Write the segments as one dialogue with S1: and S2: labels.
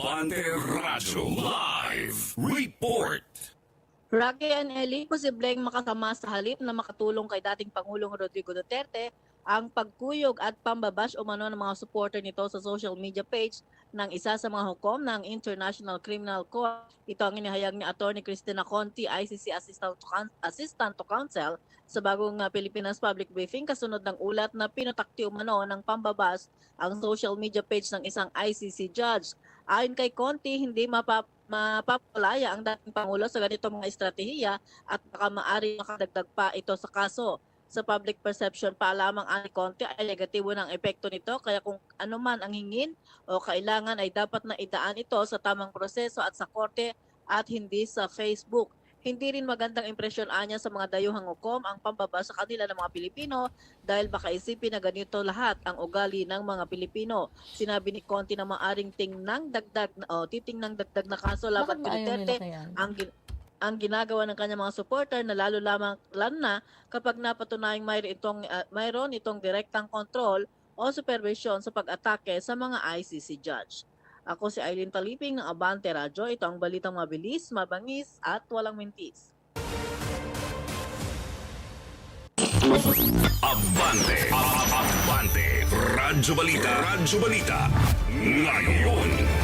S1: Abante Radyo Live Report.
S2: Rocky and Ellie, posibleng makasama sa halip na makatulong kay dating Pangulong Rodrigo Duterte ang pagkuyog at pambabash umano ng mga supporter nito sa social media page ng isa sa mga hukom ng International Criminal Court. Ito ang inihayag ni Attorney Cristina Conti, ICC Assistant to, Assistant to Counsel sa bagong uh, Pilipinas Public Briefing kasunod ng ulat na pinutakti umano ng pambabas ang social media page ng isang ICC judge. Ayon kay Conti, hindi mapa mapapalaya ang dating Pangulo sa ganitong mga estratehiya at baka maari makadagdag pa ito sa kaso. Sa public perception pa lamang ani Conte ay negatibo ng epekto nito kaya kung ano man ang hingin o kailangan ay dapat na idaan ito sa tamang proseso at sa korte at hindi sa Facebook. Hindi rin magandang impresyon anya sa mga dayuhang hukom ang pambaba sa kanila ng mga Pilipino dahil baka isipin na ganito lahat ang ugali ng mga Pilipino. Sinabi ni Conti na maaring tingnang dagdag na, oh, titingnang dagdag na kaso laban kay Duterte ang ang ginagawa ng kanyang mga supporter na lalo lamang lalo na kapag napatunayang mayroon itong ah, mayroon itong direktang control o supervision sa pag-atake sa mga ICC judge. Ako si Eileen Taliping ng Abante Radyo. Ito ang balitang mabilis, mabangis at walang mintis.
S1: Abante. Abante. Radyo Balita. Radyo Balita. Ngayon.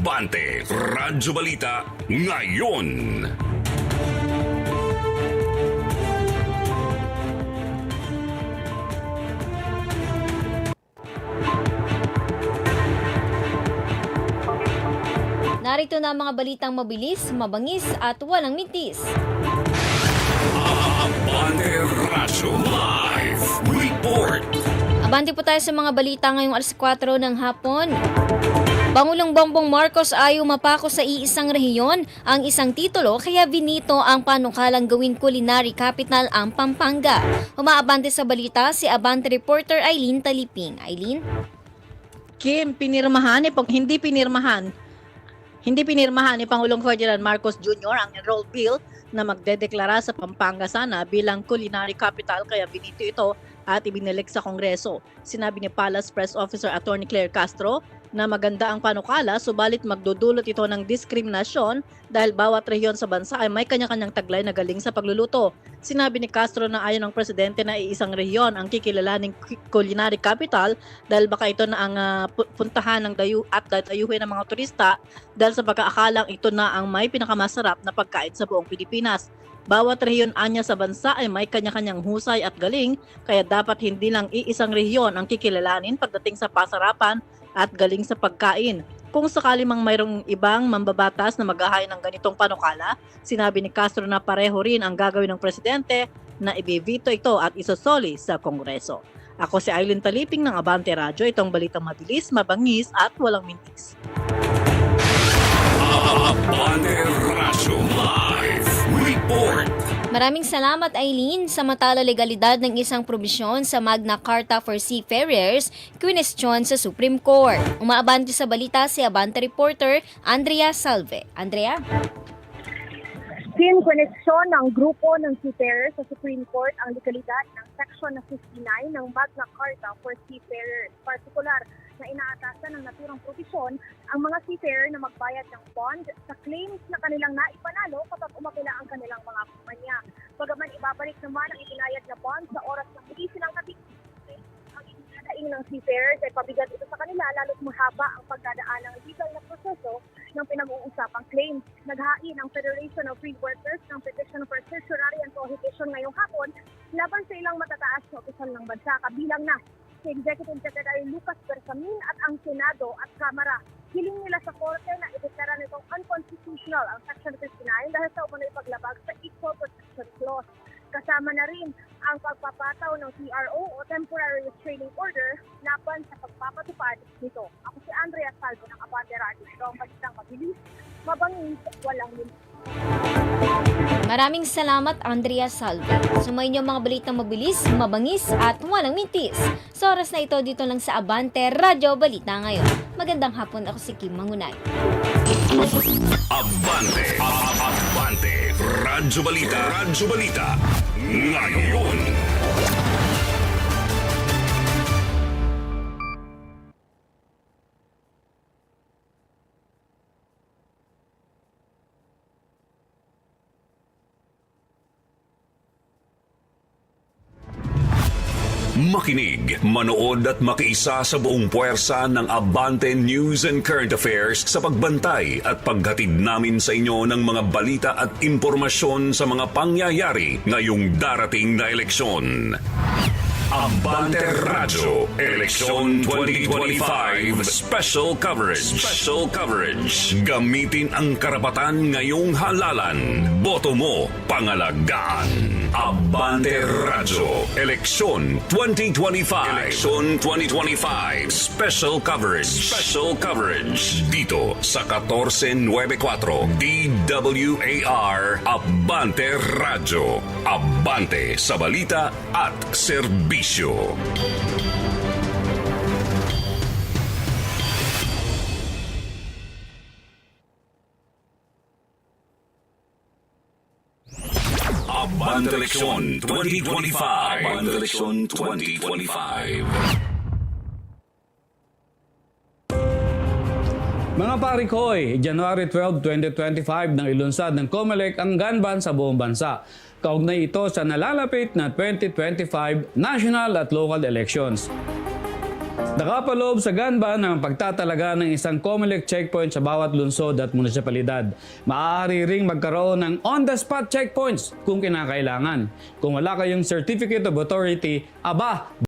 S1: Abante. Radyo Balita. Ngayon.
S3: Narito na ang mga balitang mabilis, mabangis at walang mintis.
S1: Abante Radyo Live Report.
S3: Abante po tayo sa mga balita ngayong alas 4 ng hapon. Pangulong Bongbong Marcos ayaw mapako sa iisang rehiyon ang isang titulo kaya binito ang panukalang gawin culinary capital ang Pampanga. Umaabante sa balita si Abante reporter Eileen Taliping. Eileen?
S2: Kim, pinirmahan ni Pang- hindi pinirmahan. Hindi pinirmahan ni Pangulong Ferdinand Marcos Jr. ang enroll bill na magdedeklara sa Pampanga sana bilang culinary capital kaya binito ito at ibinilik sa Kongreso. Sinabi ni Palace Press Officer Attorney Claire Castro na maganda ang panukala subalit magdudulot ito ng diskriminasyon dahil bawat rehiyon sa bansa ay may kanya-kanyang taglay na galing sa pagluluto. Sinabi ni Castro na ayon ng presidente na iisang rehiyon ang kikilalaning cu- culinary capital dahil baka ito na ang pu- puntahan ng dayu at dayuhin ng mga turista dahil sa pagkaakalang ito na ang may pinakamasarap na pagkain sa buong Pilipinas. Bawat rehiyon anya sa bansa ay may kanya-kanyang husay at galing, kaya dapat hindi lang iisang rehiyon ang kikilalanin pagdating sa pasarapan at galing sa pagkain. Kung sakali mang mayroong ibang mambabatas na maghahay ng ganitong panukala, sinabi ni Castro na pareho rin ang gagawin ng presidente na ibibito ito at isosoli sa Kongreso. Ako si Eileen Taliping ng Abante Radyo. Itong balitang mabilis, mabangis at walang mintis.
S1: Abante Radyo Live Report.
S3: Maraming salamat Eileen sa matala legalidad ng isang probisyon sa Magna Carta for Seafarers, kwinestyon sa Supreme Court. Umaabante sa balita si Abante reporter Andrea Salve. Andrea?
S4: Sin ng grupo ng seafarers sa Supreme Court ang legalidad ng Section 59 ng Magna Carta for Seafarers. Partikular na inaatasan ng naturang provisyon ang mga seafarer na magbayad ng bond sa claims na kanilang naipanalo kapag umapila ang kanilang mga kumpanya. Bagaman ibabalik naman ang itinayad na bond sa oras ng huli silang katigil, ang itinadaing ng seafarers ay pabigat ito sa kanila lalo't mahaba ang pagdadaan ng legal na proseso ng pinag-uusapang claims. Naghain ang Federation of Free Workers ng petition for certiorari and prohibition ngayong hapon laban sa ilang matataas na opisyal ng bansa kabilang na si Executive Secretary Lucas Bersamin at ang Senado at Kamara. Hiling nila sa korte na ideklara nitong unconstitutional ang Section 59 dahil sa umano'y paglabag sa Equal Protection Clause. Kasama na rin ang pagpapataw ng TRO o Temporary Restraining Order laban sa pagpapatupad nito. Ako si Andrea Salvo ng Abante Radio. Ito ang balitang mabilis, mabangis, walang limit.
S3: Maraming salamat Andrea Salve. Sumayin niyo mga balitang mabilis, mabangis at walang mintis. Sa oras na ito dito lang sa Abante Radyo Balita ngayon. Magandang hapon ako si Kim Mangunay.
S1: Abante. Abante. Radyo Balita. Radyo Balita. Ngayon. Makinig, manood at makiisa sa buong puwersa ng Abante News and Current Affairs sa pagbantay at paghatid namin sa inyo ng mga balita at impormasyon sa mga pangyayari ngayong darating na eleksyon. Abante Radyo Eleksyon 2025 Special Coverage. Special Coverage. Gamitin ang karapatan ngayong halalan. Boto mo pangalagaan. Abante Radyo Eleksyon 2025 Eleksyon 2025 Special Coverage. Special Coverage. Dito sa 1494 DWAR Abante Radyo Abante sa balita at serbisyo Abante Eleksyon 2025 Abante Eleksyon 2025
S5: Mga parikoy, January 12, 2025 nang ilunsad ng COMELEC ang gun ban sa buong bansa. Kaugnay ito sa nalalapit na 2025 national at local elections. Nakapaloob sa gun ban ang pagtatalaga ng isang COMELEC checkpoint sa bawat lungsod at munisipalidad. Maaari ring magkaroon ng on-the-spot checkpoints kung kinakailangan. Kung wala kayong Certificate of Authority, aba,